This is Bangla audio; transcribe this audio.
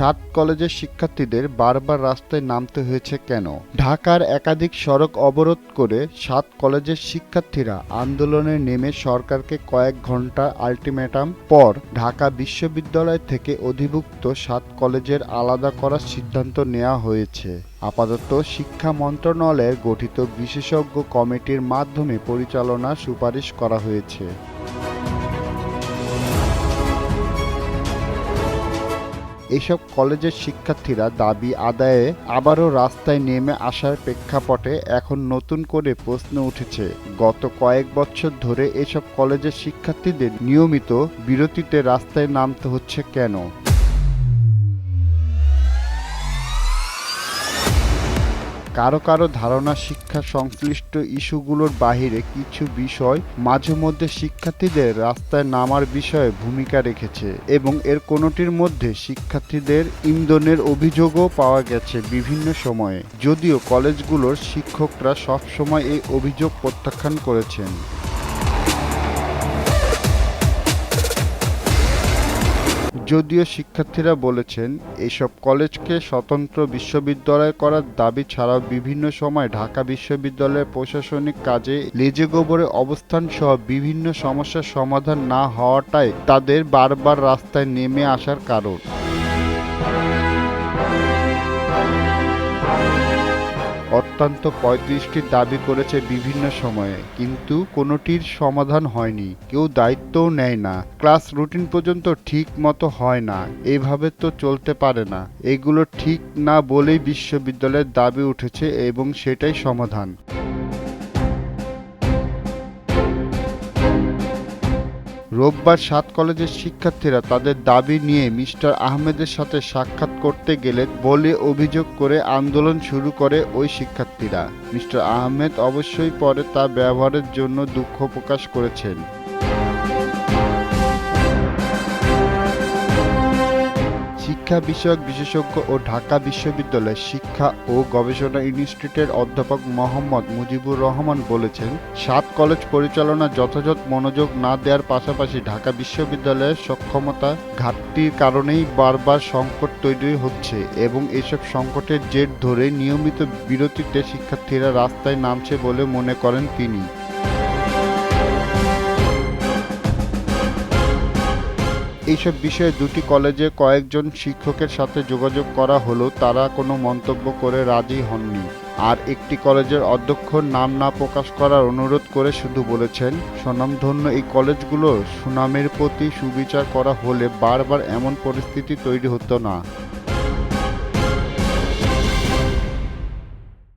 সাত কলেজের শিক্ষার্থীদের বারবার রাস্তায় নামতে হয়েছে কেন? ঢাকার একাধিক সড়ক অবরোধ করে সাত কলেজের শিক্ষার্থীরা আন্দোলনে নেমে সরকারকে কয়েক ঘণ্টা আলটিমেটাম পর ঢাকা বিশ্ববিদ্যালয় থেকে অধিভুক্ত সাত কলেজের আলাদা করার সিদ্ধান্ত নেওয়া হয়েছে। আপাতত শিক্ষা মন্ত্রণালয়ের গঠিত বিশেষজ্ঞ কমিটির মাধ্যমে পরিচালনার সুপারিশ করা হয়েছে। এসব কলেজের শিক্ষার্থীরা দাবি আদায়ে আবারও রাস্তায় নেমে আসার প্রেক্ষাপটে এখন নতুন করে প্রশ্ন উঠেছে। গত কয়েক বছর ধরে এসব কলেজের শিক্ষার্থীদের নিয়মিত বিরতিতে রাস্তায় নামতে হচ্ছে কেন? কারও কারও ধারণা শিক্ষা সংশ্লিষ্ট ইস্যুগুলোর বাহিরে কিছু বিষয় মাঝে মধ্যে শিক্ষার্থীদের রাস্তায় নামার বিষয়ে ভূমিকা রেখেছে এবং এর কোনোটির মধ্যে শিক্ষার্থীদের ইন্ধনের অভিযোগও পাওয়া গেছে বিভিন্ন সময়ে। যদিও কলেজগুলোর শিক্ষকরা সবসময় এই অভিযোগ প্রত্যাখ্যান করেছেন। যদিও শিক্ষার্থীরা বলেছেন, এসব কলেজকে স্বতন্ত্র বিশ্ববিদ্যালয় করার দাবি ছাড়াও বিভিন্ন সময় ঢাকা বিশ্ববিদ্যালয়ের প্রশাসনিক কাজে লেজে গোবরে অবস্থান সহ বিভিন্ন সমস্যার সমাধান না হওয়াটাই তাদের বারবার রাস্তায় নেমে আসার কারণ। অত্যন্ত পঁয়ত্রিশটি দাবি করেছে বিভিন্ন সময়ে, কিন্তু কোনোটির সমাধান হয়নি। কেউ দায়িত্বও নেয় না। ক্লাস রুটিন পর্যন্ত ঠিক মতো হয় না। এভাবে তো চলতে পারে না। এগুলো ঠিক না বলেই বিশ্ববিদ্যালয়ের দাবি উঠেছে এবং সেটাই সমাধান। রোববার সাত কলেজের শিক্ষার্থীরা তাদের দাবি নিয়ে মিস্টার আহমেদের সাথে সাক্ষাৎ করতে গেলে বলে অভিযোগ করে আন্দোলন শুরু করে ওই শিক্ষার্থীরা। মিস্টার আহমেদ অবশ্যই পরে তা ব্যবহারের জন্য দুঃখ প্রকাশ করেছেন। শিক্ষা বিষয়ক বিশেষজ্ঞ ও ঢাকা বিশ্ববিদ্যালয় শিক্ষা ও গবেষণা ইনস্টিটিউটের অধ্যাপক মোহাম্মদ মুজিবুর রহমান বলেছেন, সাত কলেজ পরিচালনা যথাযথ মনোযোগ না দেওয়ার পাশাপাশি ঢাকা বিশ্ববিদ্যালয়ের সক্ষমতা ঘাটতির কারণেই বারবার সংকট তৈরি হচ্ছে এবং এসব সংকটের জের ধরে নিয়মিত বিরতিতে শিক্ষার্থীরা রাস্তায় নামছে বলে মনে করেন তিনি। এইসব বিষয়ে দুটি কলেজে কয়েকজন শিক্ষকের সাথে যোগাযোগ করা হলেও তারা কোনো মন্তব্য করে রাজি হননি। আর একটি কলেজের অধ্যক্ষ নাম না প্রকাশ করার অনুরোধ করে শুধু বলেছেন, স্বনামধন্য এই কলেজগুলো সুনামের প্রতি সুবিচার করা হলে বারবার এমন পরিস্থিতি তৈরি হতো না।